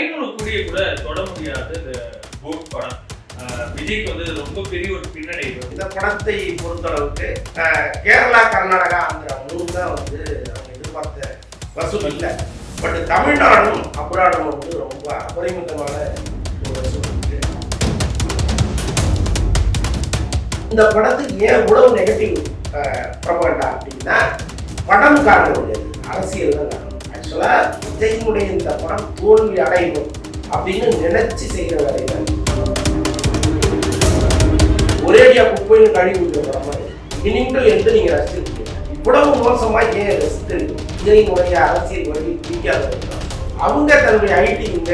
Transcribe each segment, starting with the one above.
ஐநூறு கோடியை கூட தொட முடியாது இந்த கோட் படம். விஜய்க்கு வந்து ரொம்ப பெரிய ஒரு பின்னடைவு இந்த படத்தை பொறுத்தளவுக்கு கேரளா கர்நாடகா ஆந்திரா மூணு தான் வந்து அவங்க எதிர்பார்த்த வசூல் இல்லை. பட் தமிழ்நாடும் அப்ராடும் வந்து ரொம்ப அபரிமிதமான ஒரு வசூல் இருக்கு. இந்த படத்துக்கு ஏன் இவ்வளவு நெகட்டிவ் ப்ரொபகண்டா அப்படின்னா படம் காரணம் கிடையாது அரசியல் தான் காரணம். ஆக்சுவலாக விஜயினுடைய இந்த படம் தோல்வி அடையணும் அப்படின்னு நினைச்சு செய்கிற வேலை ஒரே ஒரேடியா குப்பைன்னு கழுவி விடுற மாதிரி இனிங்கள் எந்த நீங்க ரசிச்சிருக்கீங்க இவ்வளவு மோசமா ஏன் ரசித்து விஜயினுடைய அரசியல் வழி பிடிக்காத அவங்க தன்னுடைய ஐடி நீங்க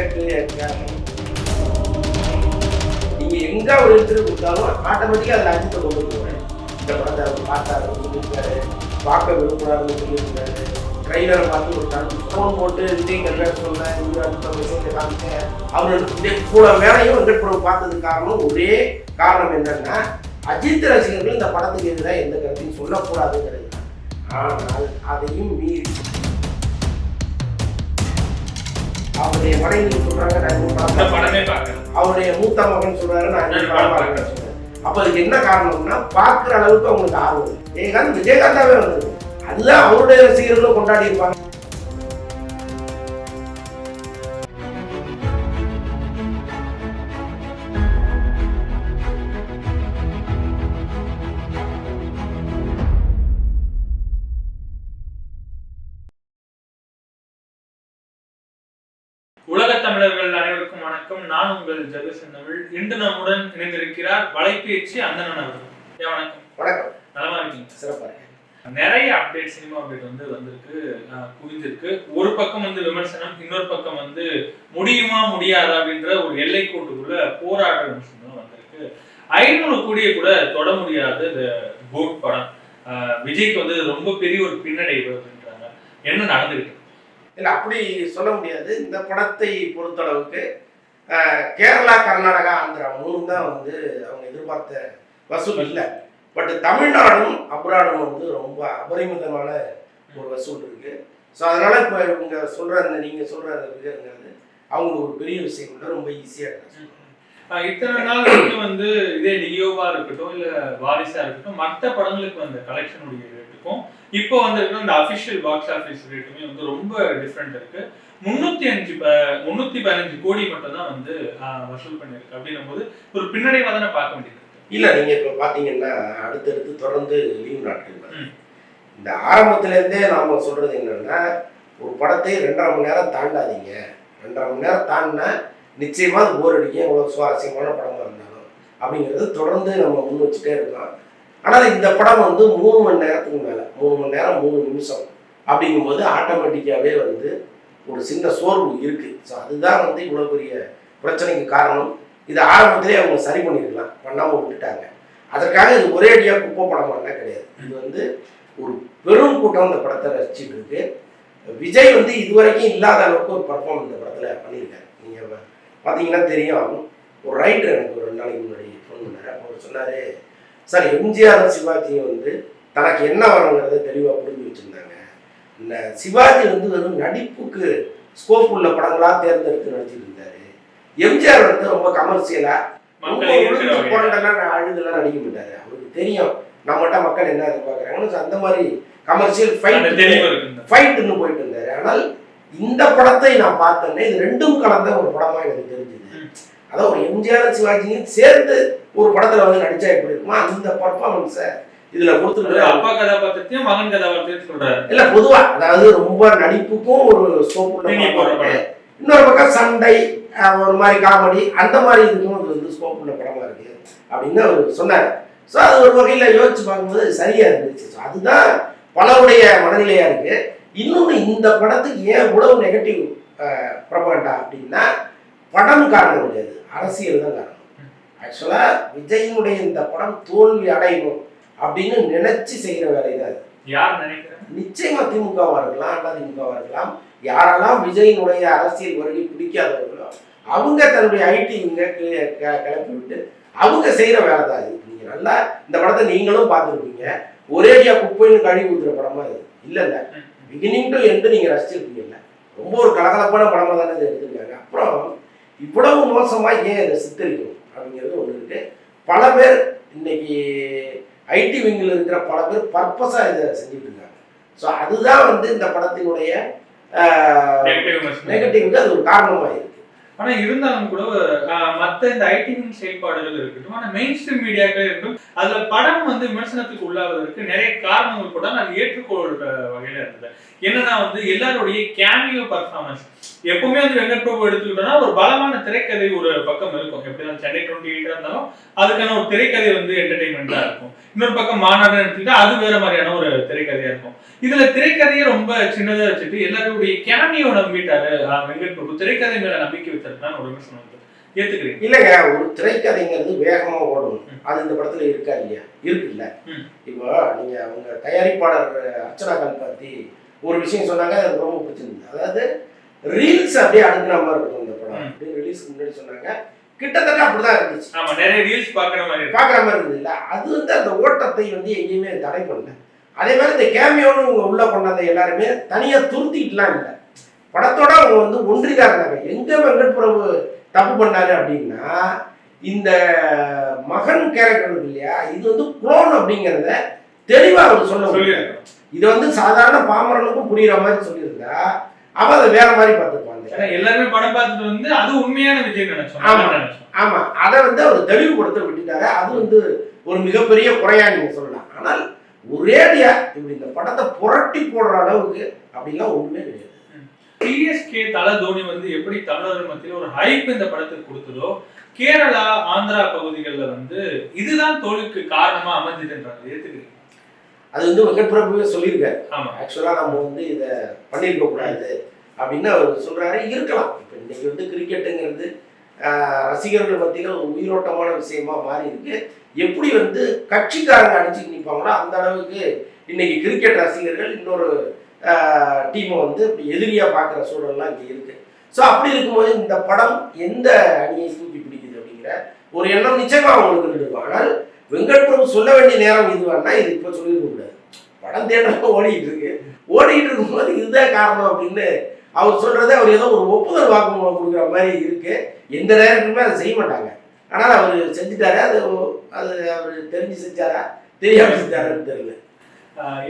எங்க ஒரு எடுத்துட்டு கொடுத்தாலும் ஆட்டோமேட்டிக்கா அதுல அஜித்தை கொண்டு போவேன் இந்த படத்தை அவர் பார்த்தாரு பார்க்க விரும்புறாருன்னு சொல்லியிருக்காரு. ட்ரெய்லரை பார்த்து ஒரு ஃபோன் போட்டு விஜய் கல்யாணம் சொன்னேன் இவர் அடுத்த விஷயத்தை காமிச்சேன் அவர் கூட வேலையும் வெங்கட் பிரபு பார்த்ததுக்கு காரணம் ஒரே காரணம் என்னன்னா அஜித் ரசிகர்கள் இந்த படத்துக்கு எதிராக எந்த கருத்தையும் சொல்லக்கூடாதுங்கிறது. ஆனால் அதையும் மீறி அவருடைய மனைவி சொல்றாங்க நான் படம் பார்க்கல அவருடைய மூத்த மகன் சொல்றாரு நான் படம் சொல்றாரு. அப்ப அதுக்கு என்ன காரணம்னா பார்க்குற அளவுக்கு அவங்களுக்கு ஆர்வம். விஜயகாந்த் விஜயகாந்தாவே வந்தது அதுதான் அவருடைய ரசிகர்களும் கொண்டாடி இருப்பாங்க. உலக தமிழர்கள் அனைவருக்கும் வணக்கம். நான் உங்கள் ஜெகசன் தமிழ் இன்று நம்முடன் இணைந்திருக்கிறார் வலைபேச்சு அந்தணன் அவர்கள். வணக்கம். வணக்கம் நலமா இருக்கீங்க சிறப்பாக இருக்கு. நிறைய அப்டேட் சினிமா அப்டேட் வந்து வந்திருக்கு குவிந்திருக்கு. ஒரு பக்கம் வந்து விமர்சனம் இன்னொரு பக்கம் வந்து முடியுமா முடியாதா அப்படின்ற ஒரு எல்லை கோட்டுக்குள்ள போராட்ட விமர்சனம் வந்திருக்கு. ஐநூறு கோடியை கூட தொட முடியாது இந்த கோட் படம். விஜய்க்கு வந்து ரொம்ப பெரிய ஒரு பின்னடைவு அப்படின்றாங்க. என்ன நடந்துகிட்டு? இல்லை அப்படி சொல்ல முடியாது. இந்த படத்தை பொறுத்தளவுக்கு கேரளா கர்நாடகா ஆந்திரா மூணு தான் வந்து அவங்க எதிர்பார்த்த வசூல் இல்லை. பட் தமிழ்நாடும் அப்ராடும் வந்து ரொம்ப அபரிமிதமான ஒரு வசூல் இருக்கு. ஸோ அதனால இப்போ இவங்க சொல்ற அந்த நீங்க சொல்ற அந்த விகரங்கிறது அவங்களுக்கு ஒரு பெரிய விஷயம் இல்லை ரொம்ப ஈஸியாக இருக்கு. இத்தனை நாள் வரைக்கும் வந்து இதே லியோவா இருக்கட்டும் இல்ல வாரிசா இருக்கட்டும் மற்ற படங்களுக்கு வந்த கலெக்ஷனுடைய ரேட்டுக்கும் இப்போ வந்திருக்கிற இந்த அபிஷியல் பாக்ஸ் ஆஃபீஸ் ரேட்டுமே வந்து ரொம்ப டிஃப்ரெண்ட் இருக்கு. முன்னூத்தி அஞ்சு ப- முன்னூத்தி பதினஞ்சு கோடி மட்டும் தான் வந்து வசூல் பண்ணிருக்கு அப்படின்னும் போது ஒரு பின்னடைவா தானே பார்க்க முடியுது? இல்லை நீங்க இப்போ பார்த்தீங்கன்னா அடுத்தடுத்து தொடர்ந்து லீவ் நாட்கள் வருது. இந்த ஆரம்பத்திலேருந்தே நாம சொல்றது என்னன்னா ஒரு படத்தை ரெண்டரை மணி நேரம் தாண்டாதீங்க. ரெண்டரை மணி நேரம் தாண்டினா நிச்சயமா அது போர் அடிக்கும். எவ்வளோ சுவாரஸ்யமான படமா இருந்தாலும் அப்படிங்கிறது தொடர்ந்து நம்ம முன் வச்சுட்டே இருக்கோம் ஆனால் இந்த படம் வந்து மூணு மணி நேரத்துக்கு மேலே மூணு மணி நேரம் மூணு நிமிஷம் அப்படிங்கும்போது ஆட்டோமேட்டிக்காகவே வந்து ஒரு சின்ன சோர்வு இருக்கு. ஸோ அதுதான் வந்து இவ்வளோ பெரிய பிரச்சனைக்கு காரணம். இது ஆரம்பத்திலே அவங்க சரி பண்ணியிருக்கலாம் பண்ணாமல் விட்டுட்டாங்க. அதற்காக இது ஒரே அடியாக குப்பை படம் பண்ணால் கிடையாது. இது வந்து ஒரு பெரும் கூட்டம் இந்த படத்தை ரசிச்சுட்டு இருக்கு விஜய் வந்து இதுவரைக்கும் இல்லாத அளவுக்கு ஒரு பர்ஃபார்ம் இந்த படத்தில் பண்ணியிருக்காரு. நீங்கள் பார்த்தீங்கன்னா தெரியும். ஒரு ரைட்டர் எனக்கு ஒரு ரெண்டு நாளைக்கு முன்னாடி ஃபோன் பண்ணார். அவர் சொன்னார் சார் எம்ஜிஆர் சிவாஜியும் வந்து தனக்கு என்ன வரணுங்கிறத தெளிவாக புரிஞ்சு வச்சுருந்தாங்க. இந்த சிவாஜி வந்து வெறும் நடிப்புக்கு ஸ்கோப் உள்ள படங்களாக தேர்ந்தெடுத்து நடிச்சிட்டு இருந்தாரு எம்ஜிஆர் வந்து ரொம்ப. புரண்டெல்லாம் அழுதெல்லாம் நடிக்க மாட்டாரு. அவருக்கு தெரியும். நம்மகிட்ட மக்கள் என்ன எதிர்பார்க்குறாங்கன்னு அந்த மாதிரி கமர்ஷியல் ஃபைட் ஃபைட்டுன்னு போயிட்டு இருந்தாரு. ஆனால் இந்த படத்தை நான் பார்த்தேன்னே இது ரெண்டும் கலந்த ஒரு படமா எனக்கு தெரிஞ்சுது. அதான் ஒரு எம்ஜிஆர் சிவாஜியும் சேர்ந்து ஒரு படத்துல வந்து நடிச்சா எப்படி இருக்குமா அந்த பர்ஃபார்மன்ஸை இதுல கொடுத்துருக்காரு. அப்பா கதாபாத்திரத்தையும் மகன் கதாபாத்திரத்தையும் சொல்றாரு. இல்ல பொதுவா. அதாவது ரொம்ப நடிப்புக்கும் ஒரு ஸ்கோப் இன்னொரு பக்கம் சண்டை ஒரு மாதிரி காமெடி அந்த மாதிரி இதுக்கும் அது வந்து ஸ்கோப் பண்ண படமாக இருக்குது அப்படின்னு அவர் சொன்னார். ஸோ அது ஒரு வகையில் யோசிச்சு பார்க்கும்போது சரியாக இருந்துச்சு. ஸோ அதுதான் பலருடைய மனநிலையாக இருக்குது இன்னொன்று இந்த படத்துக்கு ஏன் இவ்வளவு நெகட்டிவ் ப்ரொபகண்டா அப்படின்னா படம் காரணம் கிடையாது. அரசியல் தான் காரணம். ஆக்சுவலாக விஜயினுடைய இந்த படம் தோல்வி அடையணும் அப்படின்னு நினைச்சு செய்கிற வேலை தான் அது. யார் நினைக்க நிச்சயமா திமுகவா இருக்கலாம் அதிமுகவா இருக்கலாம் யாரெல்லாம் விஜயினுடைய அரசியல் வருகை பிடிக்காதவர்களோ அவங்க தன்னுடைய ஐடி இங்க கிளப்பி விட்டு அவங்க செய்யற வேலை தான் இது. நீங்க நல்லா இந்த படத்தை நீங்களும் பார்த்துருப்பீங்க. ஒரேடியா குப்பைன்னு கழுவி ஊத்துற படமா இது. இல்ல இல்ல. பிகினிங் டு எண்டு நீங்க ரசிச்சிருப்பீங்கல்ல ரொம்ப ஒரு கலகலப்பான படமாக தானே இதை எடுத்திருக்காங்க. அப்புறம் இவ்வளவு மோசமாக ஏன் இதை சித்தரிக்கணும் அப்படிங்கிறது ஒன்று இருக்கு. பல பேர் இன்னைக்கு ஐடி விங்கில் இருக்கிற பல பேர் பர்பஸாக இதை செஞ்சுட்டு இருக்காங்க. ஸோ அதுதான் வந்து இந்த படத்தினுடைய. நெகட்டிவ்க்கு அது ஒரு காரணமாக இருக்கு ஆனா இருந்தாலும் கூட மத்த இந்த ஐடி செயல்பாடுகள் இருக்கட்டும் ஆனா மெயின் ஸ்ட்ரீம் மீடியாக்கள் இருக்கட்டும் அதுல படம் வந்து விமர்சனத்துக்கு உள்ளாவதற்கு நிறைய காரணங்கள் கூட நான் ஏற்றுக்கொள்ற வகையில இருந்தது. என்னன்னா வந்து எல்லாருடைய கேமியோ பர்ஃபார்மன்ஸ் எப்பவுமே வந்து வெங்கட் பிரபு எடுத்துக்கிட்டோம்னா ஒரு பலமான திரைக்கதை ஒரு பக்கம் இருக்கும். எப்படி சென்னை டுவெண்ட்டி எயிட்டா இருந்தாலும் அதுக்கான ஒரு திரைக்கதை வந்து என்டர்டைன்மெண்டா இருக்கும். இன்னொரு பக்கம் மாநாடு எடுத்துக்கிட்டா அது வேற மாதிரியான ஒரு திரைக்கதையா இருக்கும். இதுல திரைக்கதையை ரொம்ப சின்னதா வச்சுட்டு எல்லாருடைய கேமியோ நம்பிட்டாரு வெங்கட் பிரபு திரைக்கதை மேல நம்பிக்கை வச்சிருக்கான்னு ஒரு வந்து ஏத்துக்கிறீங்க? இல்லைங்க ஒரு திரைக்கதைங்கிறது வேகமா ஓடும் அது இந்த படத்துல இருக்கா இல்லையா? இருக்குல்ல. இப்போ நீங்க அவங்க தயாரிப்பாளர் அர்ச்சனா கல்பாத்தி ஒரு விஷயம் சொன்னாங்க அது ரொம்ப பிடிச்சிருந்தது. அதாவது ரீல்ஸ் அப்படியே அடுக்கிற மாதிரி இருக்கும் இந்த படம். ரிலீஸ்க்கு முன்னாடி சொன்னாங்க கிட்டத்தட்ட அப்படிதான் இருந்துச்சு. ஆமா நிறைய ரீல்ஸ் பாக்குற மாதிரி பார்க்குற மாதிரி இருந்தது இல்ல அது வந்து அந்த ஓட்டத்தை வந்து எங்கேயுமே தடை பண்ணல. அதே மாதிரி இந்த கேமியோன்னு இவங்க உள்ள கொண்டாந்த எல்லாருமே தனியா துருத்திட்டுலாம் இல்லை. படத்தோட அவங்க வந்து ஒன்றிதான் இருந்தாங்க எங்க வெங்கட் பிரபு தப்பு பண்ணாரு அப்படின்னா இந்த மகன் கேரக்டர் இருக்கு இல்லையா இது வந்து குளோன் அப்படிங்கிறத தெளிவா அவர் சொல்ல முடியும் சொல்லியிருக்கோம் இது வந்து சாதாரண பாமரனுக்கும் புரியுற மாதிரி சொல்லியிருந்தா அவன் அதை வேற மாதிரி பார்த்துப்பாங்க ஏன்னா எல்லாருமே படம் பார்த்துட்டு வந்து அது உண்மையான விஜய் நினைச்சோம். ஆமா. ஆமா. அதை வந்து அவர் தெளிவுபடுத்த விட்டுட்டாரு. அது வந்து ஒரு மிகப்பெரிய குறையா நீங்க சொல்லலாம். ஆனால் ஒரேடியா இப்படி இந்த படத்தை புரட்டி போடுற அளவுக்கு அப்படிலாம் ஒண்ணுமே கிடையாது. சிஎஸ்கே தல தோனி வந்து எப்படி தமிழர்கள் மத்தியில் ஒரு ஹைப் இந்த படத்துக்கு கொடுத்ததோ கேரளா ஆந்திரா பகுதிகளில் வந்து இதுதான் தோல்விக்கு காரணமா அமைஞ்சதுன்றாங்க. ஏத்துக்கிறீங்க? அது வந்து வெங்கட் பிரபுவே சொல்லியிருக்காரு. ஆமா. ஆக்சுவலா நம்ம வந்து இதை பண்ணியிருக்க கூடாது அப்படின்னு அவர் சொல்கிறாரு இருக்கலாம். இப்போ இன்னைக்கு வந்து கிரிக்கெட்டுங்கிறது ரசிகர்கள் மத்தியில் ஒரு உயிரோட்டமான விஷயமா மாறி இருக்கு எப்படி வந்து கட்சிக்காரங்க அடிச்சு நிற்பாங்களோ அந்த அளவுக்கு இன்னைக்கு கிரிக்கெட் ரசிகர்கள் இன்னொரு டீமை வந்து இப்படி எதிரியா பார்க்குற சூழல்லாம் இங்கே இருக்கு. ஸோ அப்படி இருக்கும்போது இந்த படம் எந்த அணியை தூக்கி பிடிக்குது அப்படிங்கிற ஒரு எண்ணம் நிச்சயமாக அவங்களுக்கு இருக்கும் ஆனால் வெங்கட் பிரபு சொல்ல வேண்டிய நேரம் இதுவானா இது இப்போ சொல்லியிருக்க கூடாது. படம் தேட்டரில் ஓடிக்கிட்டு இருக்கு. ஓடிக்கிட்டு இருக்கும்போது இதுதான் காரணம் அப்படின்னு அவர் சொல்றதை அவர் ஏதோ ஒரு ஒப்புதல் வாக்குமூலம் கொடுக்குற மாதிரி இருக்கு. எந்த நேரத்துக்குமே அதை செய்ய மாட்டாங்க. ஆனால் அவர் செஞ்சுட்டாரு? அது அது அவர் தெரிஞ்சு செஞ்சாரா? தெரியாம செஞ்சாரான்னு தெரியல.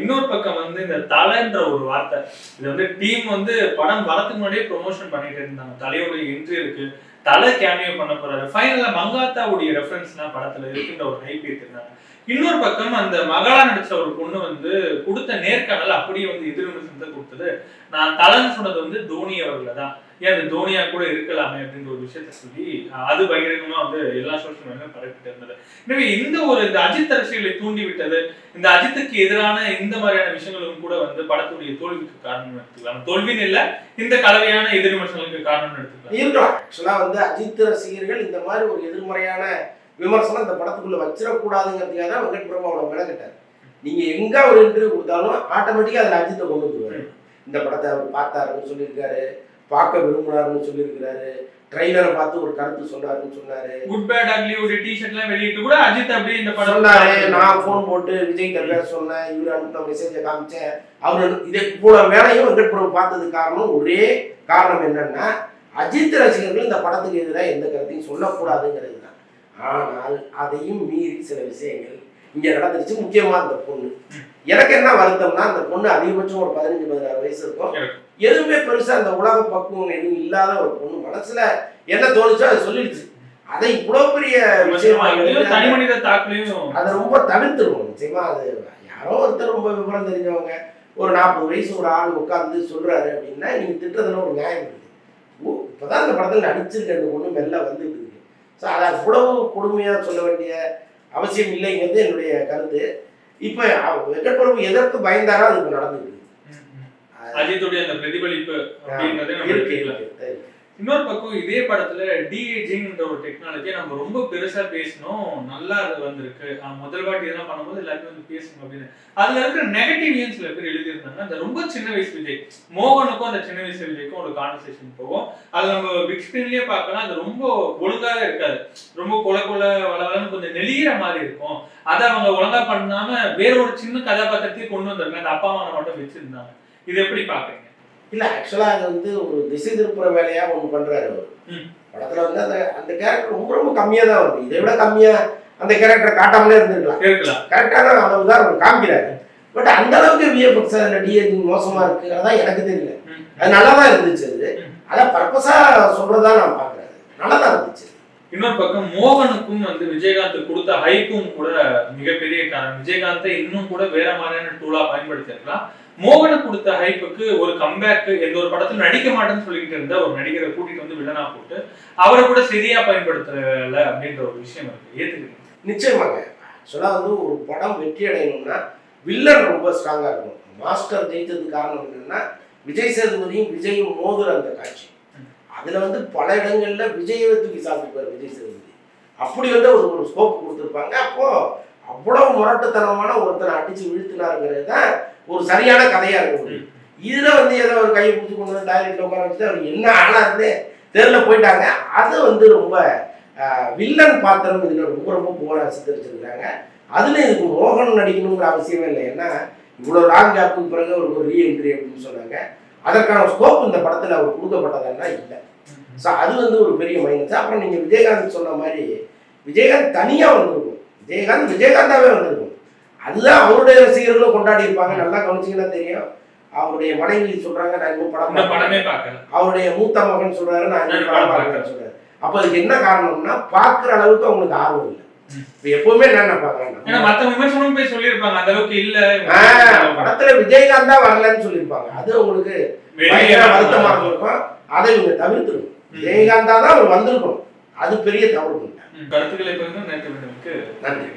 இன்னொரு பக்கம் வந்து இந்த தலைன்ற ஒரு வார்த்தை. இது வந்து டீம் வந்து படம் வரதுக்கு முன்னாடியே ப்ரொமோஷன் பண்ணிட்டு இருந்தாங்க. தலையோட என்ட்ரி இருக்கு. தலை கேமியோ பண்ண போறாரு. ஃபைனலா மங்காத்தாவுடைய ரெஃபரன்ஸ்லாம் படத்துல இருக்குன்ற ஒரு ஹைப் ஏத்திருந்தாங்க. இன்னொரு பக்கம் அந்த மகளா நடிச்ச ஒரு பொண்ணு வந்து கொடுத்த நேர்காணல் அப்படியே வந்து எதிர் விமர்சனத்தை கொடுத்தது. நான் தலைன்னு சொன்னது வந்து தோனி அவர்களை தான். ஏன் அது தோனியா கூட இருக்கலாமே அப்படின்ற ஒரு விஷயத்த சொல்லி அது பகிரங்கமா வந்து எல்லா சோஷியல் மீடியா பரப்பிட்டு இருந்தது. எனவே இந்த ஒரு இந்த அஜித் அரசியலை தூண்டி விட்டது இந்த அஜித்துக்கு எதிரான இந்த மாதிரியான விஷயங்களும் கூட வந்து படத்துடைய தோல்விக்கு காரணம் எடுத்துக்கலாம். தோல்வின்னு இல்ல இந்த கலவையான எதிர்விமர்சனங்களுக்கு காரணம் எடுத்துக்கலாம். இருக்கலாம். ஆக்சுவலா வந்து அஜித் ரசிகர்கள் இந்த மாதிரி ஒரு எதிர்மறையான விமர்சனம் இந்த படத்துக்குள்ள வச்சிடக்கூடாதுங்கிறதுக்காக தான் வெங்கட் பிரபு அவ்வளோ மெனக்கிட்டார். நீங்க எங்க ஒரு இன்டர்வியூ கொடுத்தாலும் ஆட்டோமேட்டிக்காக அதில் அஜித்தை கொண்டு வந்துருவாரு. இந்த படத்தை அவர் பார்த்தாருன்னு சொல்லியிருக்காரு பார்க்க விரும்புனாருன்னு சொல்லியிருக்கிறாரு ட்ரெய்லரை பார்த்து ஒரு கருத்து சொன்னாருன்னு சொன்னாரு. குட் பேட் அக்லி ஒரு டிஷர்ட் எல்லாம் வெளியிட்டு கூட அஜித் அப்படியே இந்த படம் சொன்னாரு நான் ஃபோன் போட்டு விஜய் பேச சொன்னேன் இவர் அனுப்பின மெசேஜை காமிச்சேன். அவர் இதை இவ்வளோ வேலையும் வெங்கட் பிரபு பார்த்ததுக்கு காரணம் ஒரே காரணம் என்னன்னா அஜித் ரசிகர்கள் இந்த படத்துக்கு எதிராக எந்த கருத்தையும் சொல்லக்கூடாதுங்கிறது தான். ஆனால் அதையும் மீறி சில விஷயங்கள் இங்க நடந்துருச்சு. முக்கியமா அந்த பொண்ணு. எனக்கு என்ன வருத்தம்னா அந்த பொண்ணு அதிகபட்சம் ஒரு பதினஞ்சு பதினாறு வயசு இருக்கும். எதுவுமே பெருசா அந்த உலக பக்குவம் எதுவும் இல்லாத ஒரு பொண்ணு. மனசுல என்ன தோணுச்சோ அதை சொல்லிடுச்சு. அதை இவ்வளவு பெரிய விஷயமா தனி அதை ரொம்ப தவிர்த்துருவோம். நிச்சயமா அது யாரோ ஒருத்தர் ரொம்ப விவரம் தெரிஞ்சவங்க. ஒரு நாற்பது வயசு ஒரு ஆள் உட்கார்ந்து சொல்றாரு அப்படின்னா நீங்க திட்டத்துல ஒரு நியாயம் இருக்கு. ஓ இப்பதான் அந்த படத்துல நடிச்சிருக்க அந்த பொண்ணு மெல்ல வந்துட்டு ஸோ அதை அவ்வளவு கொடுமையா சொல்ல வேண்டிய அவசியம் இல்லைங்கிறது என்னுடைய கருத்து இப்போ வெங்கட் பிரபு எதற்கு பயந்தாரோ அது இப்போ நடந்துட்டு இருக்கு. அஜித்துடைய அந்த பிரதிபலிப்பு இருக்கு. இன்னொரு பக்கம் இதே படத்துல டிஏஜிங்ன்ற ஒரு டெக்னாலஜியை நம்ம ரொம்ப பெருசா பேசணும் நல்லா அது வந்திருக்கு. முதல் வாட்டி இதெல்லாம் பண்ணும்போது எல்லாருமே வந்து பேசணும் அப்படின்னு. அதுல இருக்கிற நெகட்டிவ் ஏன் சில பேர் எழுதியிருந்தாங்க அந்த ரொம்ப சின்ன வயசு விஜய் மோகனுக்கும் அந்த சின்ன வயசு விஜய்க்கும் ஒரு கான்வர்சேஷன் போகும். அது நம்ம பிக் ஸ்கிரீன்லயே பார்க்கலாம் அது ரொம்ப ஒழுங்காவே இருக்காது. ரொம்ப கொல கொல வளவலன்னு கொஞ்சம் நெளிகிற மாதிரி இருக்கும். அதை அவங்க ஒழுங்கா பண்ணாம வேற ஒரு சின்ன கதாபாத்திரத்தையும் கொண்டு வந்திருக்காங்க அந்த அப்பா அம்மா மட்டும் வச்சிருந்தாங்க. இது எப்படி பாக்குறீங்க இல்ல ஆக்சுவலா அது வந்து ஒரு திசை திருப்புற வேலையா ஒண்ணு பண்றாரு அவர். படத்துல வந்து அந்த அந்த கேரக்டர் ரொம்ப ரொம்ப கம்மியா தான் வருது. இதை விட கம்மியா அந்த கேரக்டர் காட்டாமலே இருந்திருக்கலாம். இருக்கலாம். கரெக்டான அளவு தான் அவர் காமிக்கிறாரு. பட் அந்த அளவுக்கு விஎஃப்எக்ஸ் அதில் டிஎஜிங் மோசமா இருக்குங்கிறதா எனக்கு தெரியல. அது நல்லா தான் இருந்துச்சு அது. அதை பர்பஸா சொல்றதா நான் பாக்குறேன் நல்லா தான் இருந்துச்சு. இன்னொரு பக்கம் மோகனுக்கும் வந்து விஜயகாந்த் கொடுத்த ஹைப்பும் கூட மிகப்பெரிய காரணம். விஜயகாந்தை இன்னும் கூட வேற மாதிரியான டூலா பயன்படுத்திருக்கலாம் மோகன கொடுத்த ஹைப்புக்கு ஒரு கம்பேக் எந்த ஒரு படத்துல நடிக்க மாட்டேன்னு சொல்லிக்கிட்டு இருந்த ஒரு நடிகரை கூட்டிட்டு வந்து வில்லனா போட்டு அவரை கூட சரியா பயன்படுத்தல அப்படின்ற ஒரு விஷயம் இருக்கு. ஏத்துக்கிறீங்க நிச்சயமாங்க. ஆக்சுவலாக வந்து ஒரு படம் வெற்றி அடையணும்னா வில்லன் ரொம்ப ஸ்ட்ராங்காக இருக்கும் மாஸ்டர் ஜெயித்ததுக்கு காரணம் என்னன்னா விஜய் சேதுபதியும் விஜயும் மோதுற அந்த காட்சி. அதில் வந்து பல இடங்கள்ல விஜயை தூக்கி சாப்பிட்டுப்பார் விஜய் சேதுபதி. அப்படி வந்து ஒரு ஒரு ஸ்கோப் கொடுத்துருப்பாங்க. அப்போ அவ்வளவு முரட்டுத்தனமான ஒருத்தனை அடிச்சு வீழ்த்தினாருங்கிறது தான் ஒரு சரியான கதையா இருக்கும் இதுல வந்து ஏதோ ஒரு கையை பிடிச்சி கொண்டு வந்து டாய்லெட்ல உட்கார வச்சுட்டு அவர் என்ன ஆனாருன்னு தெருல போயிட்டாங்க. அது வந்து ரொம்ப வில்லன் பாத்திரம் இதுல ரொம்ப ரொம்ப போரா சித்தரிச்சிருக்காங்க அதுல இதுக்கு மோகன் நடிக்கணுங்கிற அவசியமே இல்லை. ஏன்னா இவ்வளவு லாங் கேப்புக்கு பிறகு ஒரு ஒரு ரீஎன்ட்ரி அப்படின்னு சொன்னாங்க. அதற்கான ஸ்கோப் இந்த படத்துல அவர் கொடுக்கப்பட்டதெல்லாம் இல்லை. ஸோ அது வந்து ஒரு பெரிய மைனஸ் அப்புறம் நீங்க விஜயகாந்த் சொன்ன மாதிரி விஜயகாந்த் தனியா வந்திருக்கும். விஜயகாந்த் விஜயகாந்தாவே வந்திருக்கும். அதுதான் அவருடைய ரசிகர்களும் கொண்டாடி இருப்பாங்க. நல்லா கவனிச்சீங்கன்னா தெரியும்? அவருடைய மனைவி சொல்றாங்க நான் இன்னும் படம் பார்க்கல. படமே பார்க்கல. அவருடைய மூத்த மகன் சொல்றாரு நான் இன்னும் படம் பார்க்கலன்னு சொல்றாரு. அப்ப அதுக்கு என்ன காரணம்னா பார்க்குற அளவுக்கு அவங்களுக்கு ஆர்வம் இல்லை. இப்ப எப்பவுமே என்ன நினைப்பாங்க மத்த விமர்சனம் போய் சொல்லியிருப்பாங்க அந்த அளவுக்கு இல்ல. ஆஹ், படத்துல விஜயகாந்த் தான் வரலன்னு சொல்லியிருப்பாங்க. அது உங்களுக்கு வருத்தமா இருந்திருக்கும் அதை இவங்க தவிர்த்துடும் விஜயகாந்தா தான் அவர் வந்திருக்கணும். அது பெரிய தவறு கருத்துக்களை நன்றி.